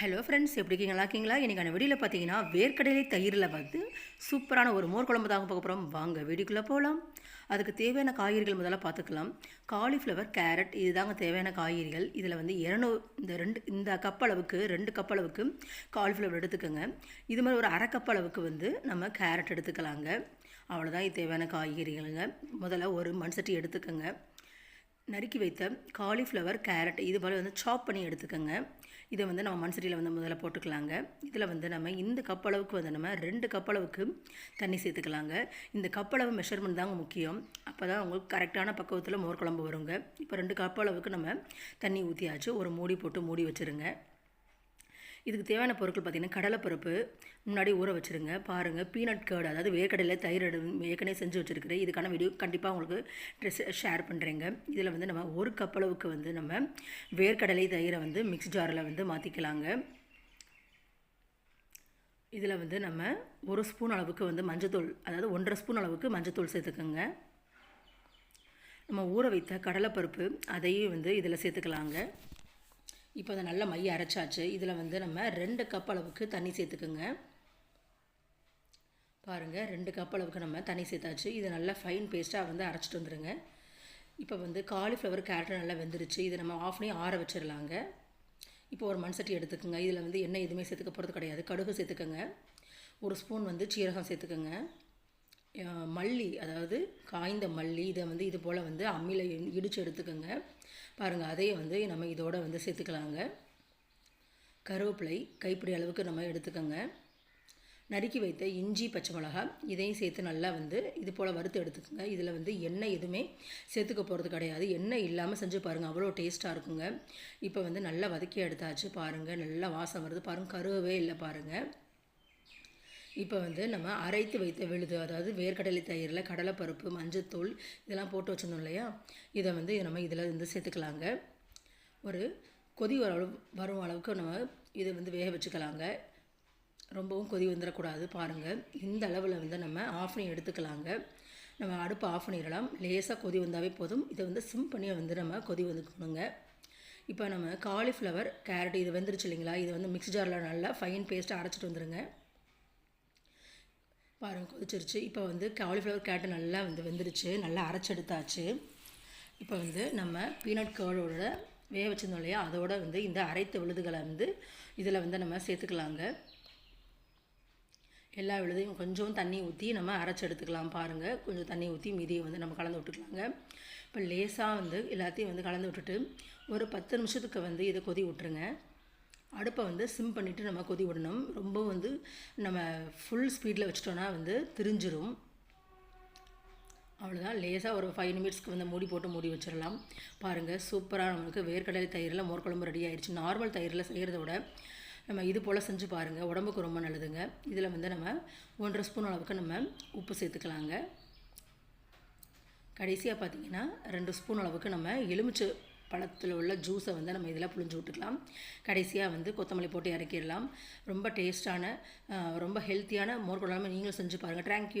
Hello friends எப்படி இருக்கீங்க? நல்லா இருக்கீங்களா? இன்றைக்கான வீடியோவில் பார்த்தீங்கன்னா வேர்க்கடலை தயிரில் வந்து சூப்பரான ஒரு மோர் குழம்பு தாங்க பார்க்க போகிறோம் வாங்க வீடியோக்குள்ளே போகலாம் அதுக்கு தேவையான காய்கறிகள் முதல்ல பார்த்துக்கலாம். காலிஃப்ளவர் கேரட் இதுதாங்க தேவையான காய்கறிகள். இதில் வந்து இரநூறு இந்த ரெண்டு இந்த கப் அளவுக்கு ரெண்டு கப் அளவுக்கு காலிஃப்ளவர் எடுத்துக்கோங்க. இது மாதிரி ஒரு அரை கப் அளவுக்கு வந்து நம்ம கேரட் எடுத்துக்கலாங்க. அவ்வளோதான் இது தேவையான காய்கறிகளுங்க. முதல்ல ஒரு மண் சட்டி எடுத்துக்கோங்க. நறுக்கி வைத்த காலிஃப்ளவர் கேரட் இது போல் வந்து சாப் பண்ணி எடுத்துக்கோங்க. இதை வந்து நம்ம மண்சட்டியில் வந்து முதல்ல போட்டுக்கலாங்க. இதில் வந்து நம்ம இந்த கப் அளவுக்கு வந்து நம்ம ரெண்டு கப் அளவுக்கு தண்ணி சேர்த்துக்கலாங்க. இந்த கப் அளவு மெஷர்மெண்ட் தாங்க முக்கியம். அப்போ தான் உங்களுக்கு கரெக்டான பக்குவத்தில் மோர் குழம்பு வருங்க. இப்போ ரெண்டு கப் அளவுக்கு நம்ம தண்ணி ஊற்றியாச்சு ஒரு மூடி போட்டு மூடி வச்சுருங்க. இதுக்கு தேவையான பொருட்கள் பார்த்திங்கன்னா கடலைப்பருப்பு முன்னாடி ஊற வச்சுருங்க. பாருங்கள் பீனட் கேர்டு அதாவது வேர்க்கடையில் தயிர் எடு ஏற்கனவே செஞ்சு வச்சுருக்கிறேன் இதுக்கான வீடியோ கண்டிப்பாக உங்களுக்கு ட்ரெஸ் ஷேர் பண்ணுறேங்க இதில் வந்து நம்ம ஒரு கப் அளவுக்கு வந்து நம்ம வேர்க்கடலை தயிரை வந்து மிக்ஸ் ஜாரில் வந்து மாற்றிக்கலாங்க இதில் வந்து நம்ம ஒரு ஸ்பூன் அளவுக்கு வந்து மஞ்சத்தூள் அதாவது ஒன்றரை ஸ்பூன் அளவுக்கு மஞ்சத்தூள் சேர்த்துக்கோங்க. நம்ம ஊற வைத்த கடலைப்பருப்பு அதையும் வந்து இதில் சேர்த்துக்கலாங்க. இப்போ அதை நல்லா மைய அரைச்சாச்சு. இதில் வந்து நம்ம ரெண்டு கப் அளவுக்கு தண்ணி சேர்த்துக்குங்க. பாருங்கள் ரெண்டு கப் அளவுக்கு நம்ம தண்ணி சேர்த்தாச்சு. இதை நல்லா ஃபைன் பேஸ்ட்டாக வந்து அரைச்சிட்டு வந்துடுங்க இப்போ வந்து காலிஃப்ளவர் கேரட் நல்லா வெந்துருச்சு. இதை நம்ம ஆஃப் பண்ணி ஆற வச்சிடலாங்க இப்போ ஒரு மண் சட்டி எடுத்துக்கோங்க. இதில் வந்து எண்ணெய் எதுவுமே சேர்த்துக்க போகிறது கிடையாது. கடுகு சேர்த்துக்கோங்க. ஒரு ஸ்பூன் வந்து சீரகம் சேர்த்துக்கோங்க. மல்லி அதாவது காய்ந்த மல்லி இதை வந்து இது போல் வந்து அம்மியில் இடித்து எடுத்துக்கோங்க. பாருங்கள் அதையும் வந்து நம்ம இதோட வந்து சேர்த்துக்கலாங்க. கருவேப்பிலை கைப்பிடி அளவுக்கு நம்ம எடுத்துக்கோங்க. நறுக்கி வைத்த இஞ்சி பச்சை மிளகா இதையும் சேர்த்து நல்லா வந்து இது போல் வறுத்து எடுத்துக்கோங்க. இதில் வந்து எண்ணெய் எதுவுமே சேர்த்துக்க போகிறது கிடையாது. எண்ணெய் இல்லாமல் செஞ்சு பாருங்கள் அவ்வளோ டேஸ்ட்டாக இருக்குங்க. இப்போ வந்து நல்லா வதக்கி எடுத்தாச்சு பாருங்கள் நல்லா வாசம் வருது. பாருங்கள் கருவே இல்லை பாருங்கள் இப்போ வந்து நம்ம அரைத்து வைத்த விழுது அதாவது வேர்க்கடலை தயிரில் கடலைப்பருப்பு மஞ்சத்தூள் இதெல்லாம் போட்டு வச்சுருந்தோம் இல்லையா? இதை வந்து நம்ம இதில் வந்து சேர்த்துக்கலாங்க. ஒரு கொதி வர வரும் அளவுக்கு நம்ம இதை வந்து வேக வச்சுக்கலாங்க. ரொம்பவும் கொதி வந்துடக்கூடாது பாருங்கள் இந்த அளவில் வந்து நம்ம ஆஃப் பண்ணி எடுத்துக்கலாங்க. நம்ம அடுப்பு ஆஃப் பண்ணிடலாம். லேசாக கொதி வந்தாவே போதும். இதை வந்து சிம் பண்ணி வந்து நம்ம கொதி வந்துக்கணுங்க. இப்போ நம்ம காலிஃப்ளவர் கேரட் இது வந்துருச்சு இல்லைங்களா? இது வந்து மிக்ஸ் ஜாரில் நல்லா ஃபைன் பேஸ்ட்டாக அரைச்சிட்டு வந்துடுங்க பாருங்கள் கொதிச்சிருச்சு. இப்போ வந்து காலிஃப்ளவர் கேட்டு நல்லா வந்து வெந்துருச்சு. நல்லா அரைச்செடுத்தாச்சு. இப்போ வந்து நம்ம பீனட் கேர்டோட வேக வச்சிருந்தோம் இல்லையா? அதோட வந்து இந்த அரைத்த விழுதுகளை வந்து இதில் வந்து நம்ம சேர்த்துக்கலாங்க. எல்லா விழுதையும் கொஞ்சம் தண்ணி ஊற்றி நம்ம அரைச்சி எடுத்துக்கலாம் பாருங்கள் கொஞ்சம் தண்ணி ஊற்றி மீதியை வந்து நம்ம கலந்து விட்டுக்கலாங்க. இப்போ லேசாக வந்து எல்லாத்தையும் வந்து கலந்து விட்டுட்டு ஒரு பத்து நிமிஷத்துக்கு வந்து இதை கொதி விட்டுருங்க. அடுப்பை வந்து சிம் பண்ணிவிட்டு நம்ம கொதி விடணும். ரொம்ப வந்து நம்ம ஃபுல் ஸ்பீடில் வச்சிட்டோன்னா வந்து திரிஞ்சிரும். அவ்வளோதான் லேசாக ஒரு ஃபைவ் நிமிட்ஸ்க்கு வந்து மூடி போட்டு மூடி வச்சிடலாம். பாருங்கள் சூப்பராக நம்மளுக்கு வேர்க்கடலை தயிரில் மோர் குழம்பு ரெடி ஆயிடுச்சு. நார்மல் தயிரில் செய்கிறத விட நம்ம இது போல் செஞ்சு பாருங்கள் உடம்புக்கு ரொம்ப நல்லதுங்க. இதில் வந்து நம்ம ஒன்றரை ஸ்பூன் அளவுக்கு நம்ம உப்பு சேர்த்துக்கலாங்க. கடைசியாக பார்த்திங்கன்னா ரெண்டு ஸ்பூன் அளவுக்கு நம்ம எலுமிச்சை பழத்தில் உள்ள ஜூஸை வந்து நம்ம இதில் புழிஞ்சு விட்டுக்கலாம். கடைசியாக வந்து கொத்தமல்லி போட்டு இறக்கிடலாம். ரொம்ப டேஸ்ட்டான ரொம்ப ஹெல்த்தியான மோர் குழம்பு நீங்களும் செஞ்சு பாருங்கள் தேங்க்யூ